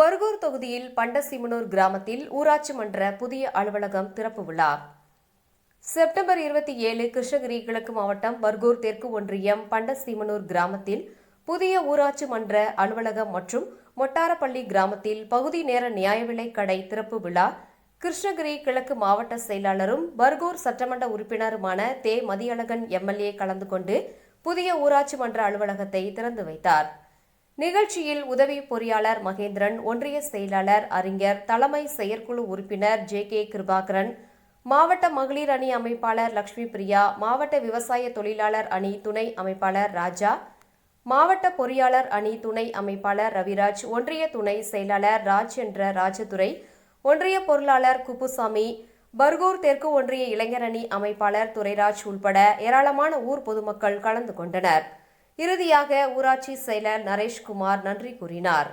பர்கூர் தொகுதியில் பண்டசிமனூர் கிராமத்தில் ஊராட்சி மன்ற புதிய அலுவலகம் திறப்பு விழா. செப்டம்பர் இருபத்தி ஏழு கிருஷ்ணகிரி கிழக்கு மாவட்டம் பர்கூர் தெற்கு ஒன்றியம் பண்டசீமனூர் கிராமத்தில் புதிய ஊராட்சி மன்ற அலுவலகம் மற்றும் மொட்டாரப்பள்ளி கிராமத்தில் பகுதி நேர நியாய விலைக் கடை திறப்பு விழா. கிருஷ்ணகிரி கிழக்கு மாவட்ட செயலாளரும் பர்கூர் சட்டமன்ற உறுப்பினருமான தே. மதியழகன் எம்எல்ஏ கலந்து கொண்டு புதிய ஊராட்சி மன்ற அலுவலகத்தை திறந்து வைத்தார். நிகழ்ச்சியில் உதவி பொறியாளர் மகேந்திரன் ஒன்றிய செயலாளர் அறிஞர் தலைமை செயற்குழு உறுப்பினர் ஜே கே கிருபாகரன் மாவட்ட மகளிர் அணி அமைப்பாளர் லட்சுமி பிரியா மாவட்ட விவசாய தொழிலாளர் அணி துணை அமைப்பாளர் ராஜா மாவட்ட பொறியாளர் அணி துணை அமைப்பாளர் ரவிராஜ் ஒன்றிய துணை செயலாளர் ராஜ் என்ற ராஜதுரை ஒன்றிய பொருளாளர் குப்புசாமி பர்கூர் தெற்கு ஒன்றிய இளைஞர் அணி அமைப்பாளர் துரைராஜ் உள்பட ஏராளமான ஊர் பொதுமக்கள் கலந்து கொண்டனர். இறுதியாக ஊராட்சி செயலர் நரேஷ்குமார் நன்றி கூறினார்.